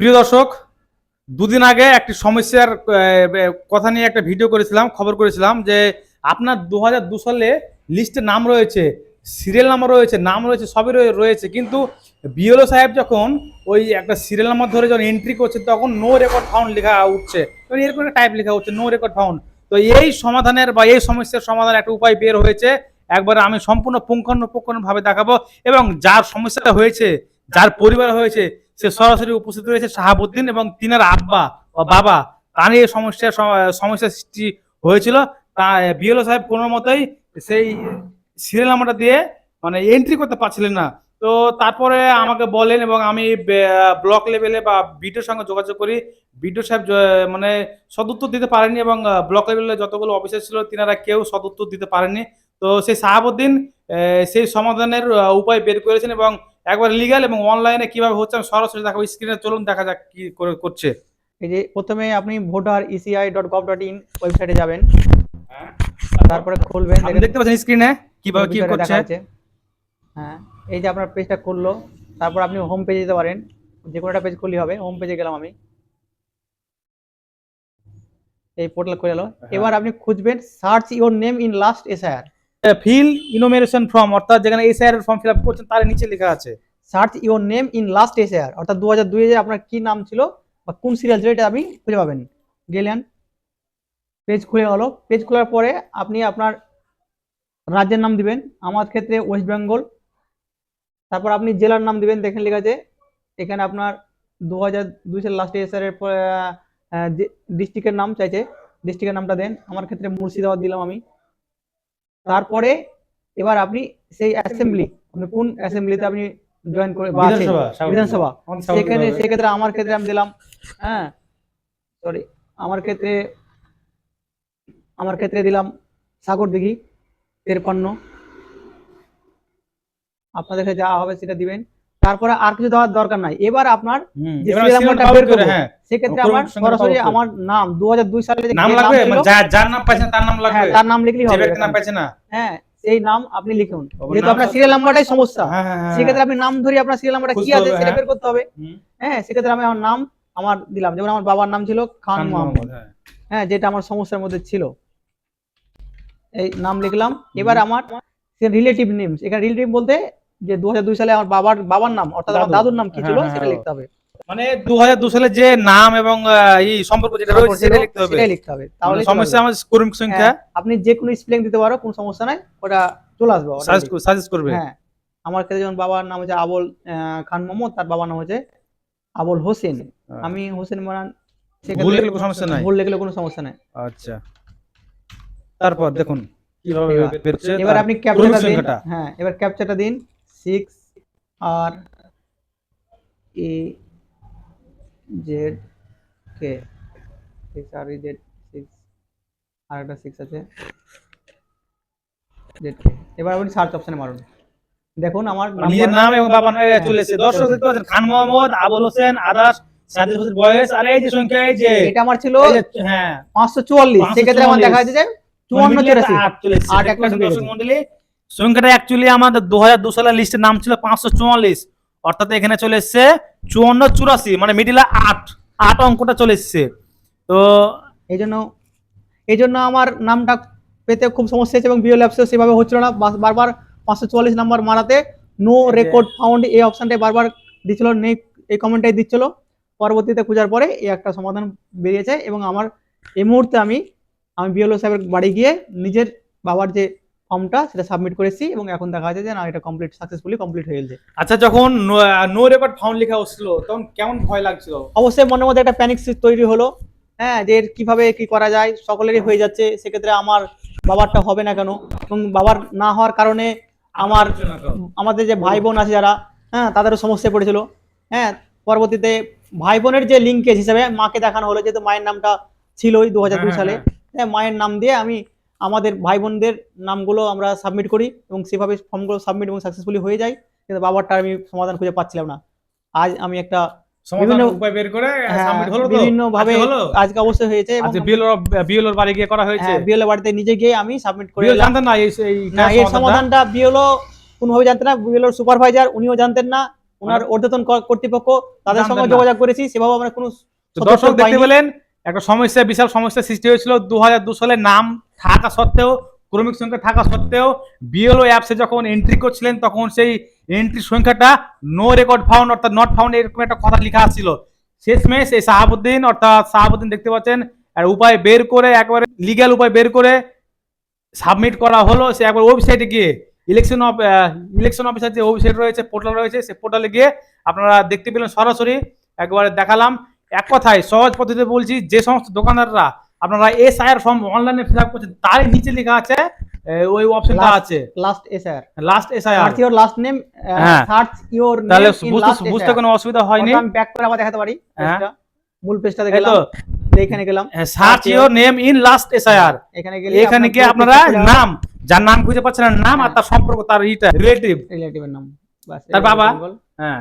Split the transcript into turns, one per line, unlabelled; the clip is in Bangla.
প্রিয় দর্শক, দুদিন আগে একটি সমস্যার কথা নিয়ে একটা ভিডিও করেছিলাম, খবর করেছিলাম যে আপনার দু সালে লিস্টে নাম রয়েছে, সিরিয়াল নাম্বার রয়েছে, নাম রয়েছে, সবই রয়েছে। কিন্তু বিএলও সাহেব যখন ওই একটা সিরিয়াল নাম্বার ধরে যখন এন্ট্রি করছে, তখন নো রেকর্ড ফাউন্ড লেখা উঠছে। এবং এরকম একটা টাইপ লেখা হচ্ছে নো রেকর্ড ফাউন্ড তো এই সমাধানের বা এই সমস্যার সমাধান একটা উপায় বের হয়েছে। একবার আমি সম্পূর্ণ পুঙ্খানুপুঙ্খানুভাবে দেখাবো এবং যার সমস্যাটা হয়েছে, যার পরিবার হয়েছে সে সরাসরি উপস্থিত রয়েছে শাহাবুদ্দিন এবং তিনার আব্বা বা বাবা। তার এই সমস্যার সম- সমস্যার সৃষ্টি হয়েছিল। তা, বিএলও সাহেব কোনো মতেই সেই সিরিয়াল নাম্বারটা দিয়ে মানে এন্ট্রি করতে পারছিলেন না। তো তারপরে আমাকে বলেন এবং আমি ব্লক লেভেলে বা বিডিওর সঙ্গে যোগাযোগ করি। বিডিও সাহেব মানে সদুত্তর দিতে পারেনি এবং ব্লক লেভেলে যতগুলো অফিসার ছিল তিনারা কেউ সদুত্তর দিতে পারেনি তো সেই শাহাবুদ্দিন সেই সমাধানের উপায় বের করেছেন এবং একবার লিগ্যাল এবং অনলাইনে কীভাবে হচ্ছে আমি সরাসরি দেখাবো স্ক্রিনে চলুন দেখা যাক কি করে করছে।
এই যে প্রথমে আপনি voter ECI dot gov dot in ওয়েবসাইটে যাবেন। তারপরে খুলবেন
দেখতে পাচ্ছেন স্ক্রিনে কীভাবে কি করছে?
হ্যাঁ এই যে আপনার পেজটা খুললো তারপর আপনি হোম পেজে যেতে পারেন। যে কোনো একটা পেজ খুললে হবে হোম পেজে গেলাম আমি। এই পোর্টাল খুলে গেল
হ্যাঁ।
এবার আপনি খুঁজবেন search your name in last SIR
fill enumeration form অর্থাৎ যেখানে এসআইআর ফর্ম ফিল আপ করছেন, তার নিচে লেখা আছে।
Search your name in last SIR অর্থাৎ দু হাজার দুইয়ে আপনার কি নাম ছিল বা কোন সিরিয়াল ছিল, এটা আপনি খুঁজে পাবেন। গেলেন পেজ খুলে গেল। পেজ খোলার পরে আপনি আপনার রাজ্যের নাম দিবেন। আমার ক্ষেত্রে ওয়েস্ট বেঙ্গল তারপর আপনি জেলার নাম দিবেন। দেখেন লেখা আছে, এখানে আপনার দু হাজার দুই সালের লাস্টে এসআর এর পরে ডিস্ট্রিক্টের নাম চাইছে ডিস্ট্রিক্টের নামটা দেন। আমার ক্ষেত্রে মুর্শিদাবাদ দিলাম আমি। তারপরে এবার আপনি সেই অ্যাসেম্বলি আপনি কোন অ্যাসেম্বলিতে আপনি জয়েন করে বা
বিধানসভা,
বিধানসভা। সেখানে। সেক্ষেত্রে আমার ক্ষেত্রে আমি দিলাম হ্যাঁ? সরি আমার ক্ষেত্রে আমার ক্ষেত্রে দিলাম সাগর দিঘি তেরপান্ন। আপনাদের যা হবে সেটা দিবেন। তারপরে আর কিছু দেওয়ার দরকার নাই। এবার আপনার
হ্যাঁ।
সেক্ষেত্রে আমার সরাসরি আমার নাম দু সালে
নাম লাগবে? যার নাম পাইছেন তার নাম
হ্যাঁ
লাগবে
তার নাম লিখলেই হবে
নাম পাইছে না।
হ্যাঁ সেই নাম আপনি লিখুন যেহেতু আপনার সিরিয়াল নাম্বারটাই সমস্যা
হ্যাঁ হ্যাঁ হ্যাঁ।
সেক্ষেত্রে আপনি নাম ধরে আপনার সিরিয়াল নাম্বারটা কি আছে সেটা
হ্যাঁ।
বের করতে হবে। হ্যাঁ সেক্ষেত্রে আমি আমার নাম আমার দিলাম। যেমন আমার বাবার নাম ছিল খান মোহাম্মদ।
হ্যাঁ।
হ্যাঁ যেটা আমার সমস্যার মধ্যে ছিল। এই নাম লিখলাম। এবার আমার রিলেটিভ নেম এখানে রিলেটিভ বলতে যে দু হাজার দুই সালে আমার বাবার বাবার নাম অর্থাৎ আমার দাদুর। নাম কি ছিল?
হ্যাঁ,
সেটা
হ্যাঁ।
লিখতে হবে।
মানে দু হাজার দু সালে যে নাম এবং এই সম্পর্ক যেটা রয়েছে সেটা লিখতে হবে।
সেটাই লিখতে হবে। তাহলে
তাহলে সমস্যা আমার কর্মী সংখ্যা।
হ্যাঁ, আপনি যে কোনো স্পেলিং দিতে পারো কোনো সমস্যা নাই ওটা চলে আসবে
সাজেস্ট করবে।
হ্যাঁ আমার ক্ষেত্রে যেমন বাবার নাম হচ্ছে আবুল খান মোহাম্মদ তার বাবার নাম হচ্ছে আবুল হোসেন। আমি হোসেন মারান
ভুল লিখলে কোনো সমস্যা নাই?
ভুল লিখলে কোনো সমস্যা নাই।
আচ্ছা। তারপর দেখুন কীভাবে
এবার- আপনি
ক্রমিক
ক্যাপচারটা দিন। হ্যাঁ এবার ক্যাপচারটা দিন। Six R E Z K six R E Z six R একটা সিক্স আছে। জেড কে এবার আপনি সার্চ অপশনে মারুন। দেখুন আমার
নিজের নাম এবং বাবার নাম চলে এসেছে। দর্শক দেখতে পাচ্ছেন খান মোহাম্মদ আবুল হোসেন আদাস সাদিক হোসেন বয়স। আর এই যে সংখ্যা এই যে
এটা আমার ছিল
হ্যাঁ।
পাঁচশো চুয়াল্লিশ। সেক্ষেত্রে আমার দেখা যাচ্ছে যে চুয়ান্ন চুরাশি।
আট
একটা
দর্শক
গেছে।
সংখ্যাটা অ্যাকচুয়ালি আমাদের দু হাজার দু সালের লিস্টের নাম ছিল পাঁচশো চুয়াল্লিশ। অর্থাৎ এখানে চলে এসছে চুয়ান্ন চুরাশি মানে মিডিলে আট আট অঙ্কটা চলে এসছে। তো
এই জন্য এই জন্য আমার নামটা পেতে খুব সমস্যা হয়েছে এবং বিও ল্যাবসেও সেভাবে হচ্ছিল না। বারবার পাঁচশো চুয়াল্লিশ নাম্বার মারাতে নো রেকর্ড ফাউন্ড এই অপশনটাই বারবার দিচ্ছিল নেই এই কমেন্টটাই দিচ্ছিল। পরবর্তীতে খোঁজার পরে এই একটা সমাধান বেরিয়েছে এবং আমার এই মুহূর্তে আমি আমি বিএলও সাহেবের বাড়ি গিয়ে নিজের বাবার যে ফর্মটা সেটা সাবমিট করেছি এবং এখন দেখা যাচ্ছে যে না এটা কমপ্লিট সাকসেসফুলি কমপ্লিট হয়ে গেছে।
আচ্ছা যখন নো রেকর্ড ফাউন্ড লেখা হচ্ছিল তখন কেমন ভয় লাগছিল?
অবশ্যই মনের মধ্যে একটা প্যানিক তৈরি হলো। হ্যাঁ যে এর কীভাবে কি করা যায় সকলেরই হয়ে যাচ্ছে সেক্ষেত্রে আমার বাবারটা হবে না কেন? এবং বাবার না হওয়ার কারণে আমার আমাদের যে ভাই বোন আছে যারা হ্যাঁ তাদেরও সমস্যায় পড়েছিল। হ্যাঁ পরবর্তীতে ভাই বোনের যে লিঙ্কেজ হিসেবে মাকে দেখানো হলো যেহেতু মায়ের নামটা ছিলই দু
হ্যাঁ,
সালে হ্যাঁ মায়ের নাম দিয়ে আমি আমাদের ভাই বোনদের নামগুলো আমরা সাবমিট করি এবং সেভাবে ফর্মগুলো সাবমিট এবং সাকসেসফুলি হয়ে যায় কিন্তু বাবারটা আমি সমাধান খুঁজে পাচ্ছিলাম না। আজ আমি একটা বিভিন্ন-
উপায় বের করে
হ্যাঁ,
সাবমিট হলো
বিভিন্ন ভাবে
আজকে হলো?
হয়েছে এবং
আচ্ছা বিএলওর বিএলওর বাড়ি গিয়ে করা হয়েছে?
হ্যাঁ বিএলও বাড়িতে নিজে গিয়ে আমি সাবমিট করে।
জানতেন না এই এই
সমাধানটা? বিএলও কোনোভাবে জানতেন না বিএলওর সুপারভাইজার উনিও জানতেন না ওনার ঊর্ধ্বতন কর্তৃপক্ষ তাদের সঙ্গে যোগাযোগ করেছি সেভাবে আমরা কোনো
দর্শক দেখতে পেলেন একটা সমস্যা, বিশাল সমস্যা সৃষ্টি হয়েছিল দু হাজার দু সালে। নাম থাকা সত্ত্বেও, ক্রমিক সংখ্যা থাকা সত্ত্বেও বিএলও অ্যাপসে যখন এন্ট্রি করছিলেন, তখন সেই এন্ট্রি সংখ্যাটা নো রেকর্ড ফাউন্ড অর্থাৎ নট ফাউন্ড এরকম একটা কথা লেখা ছিল শেষমেশ এই সাহাবুদ্দিন, অর্থাৎ শাহাবুদ্দিন দেখতে পাচ্ছেন, আর উপায় বের করে, একবারে লিগ্যাল উপায় বের করে সাবমিট করা হলো। সে একবার ওয়েবসাইটে গিয়ে ইলেকশন অফ ইলেকশন অফিসার যে ওয়েবসাইট রয়েছে পোর্টাল রয়েছে সেই পোর্টালে গিয়ে আপনারা দেখতে পেলেন সরাসরি। একবারে দেখালাম। এক কথায় সহজ পদ্ধতিতে বলছি যে সমস্ত দোকানদাররা আপনারা এস আই আর ফর্ম অনলাইনে ফিল আপ করছেন তারই নিচে লেখা আছে ওই অপশনটা আছে।
Last SR
last S I R
search your last name
হ্যাঁ।
সার্চ ইওর নেম ইন
বুঝতে বুঝতে কোনো অসুবিধা হয়নি?
আমি ব্যাক করে আবার দেখাতে পারি।
হ্যাঁ।
মূল পেজটাতে গেলাম
তো।
এখানে গেলাম।
Search your name in last S I R
এখানে গেলে
এখানে গিয়ে আপনারা নাম যার নাম খুঁজে পাচ্ছেন না নাম আর তার সম্পর্ক তার ইটা রিলেটিভ
রিলেটিভের নাম। বাস
তার বাবা? হ্যাঁ।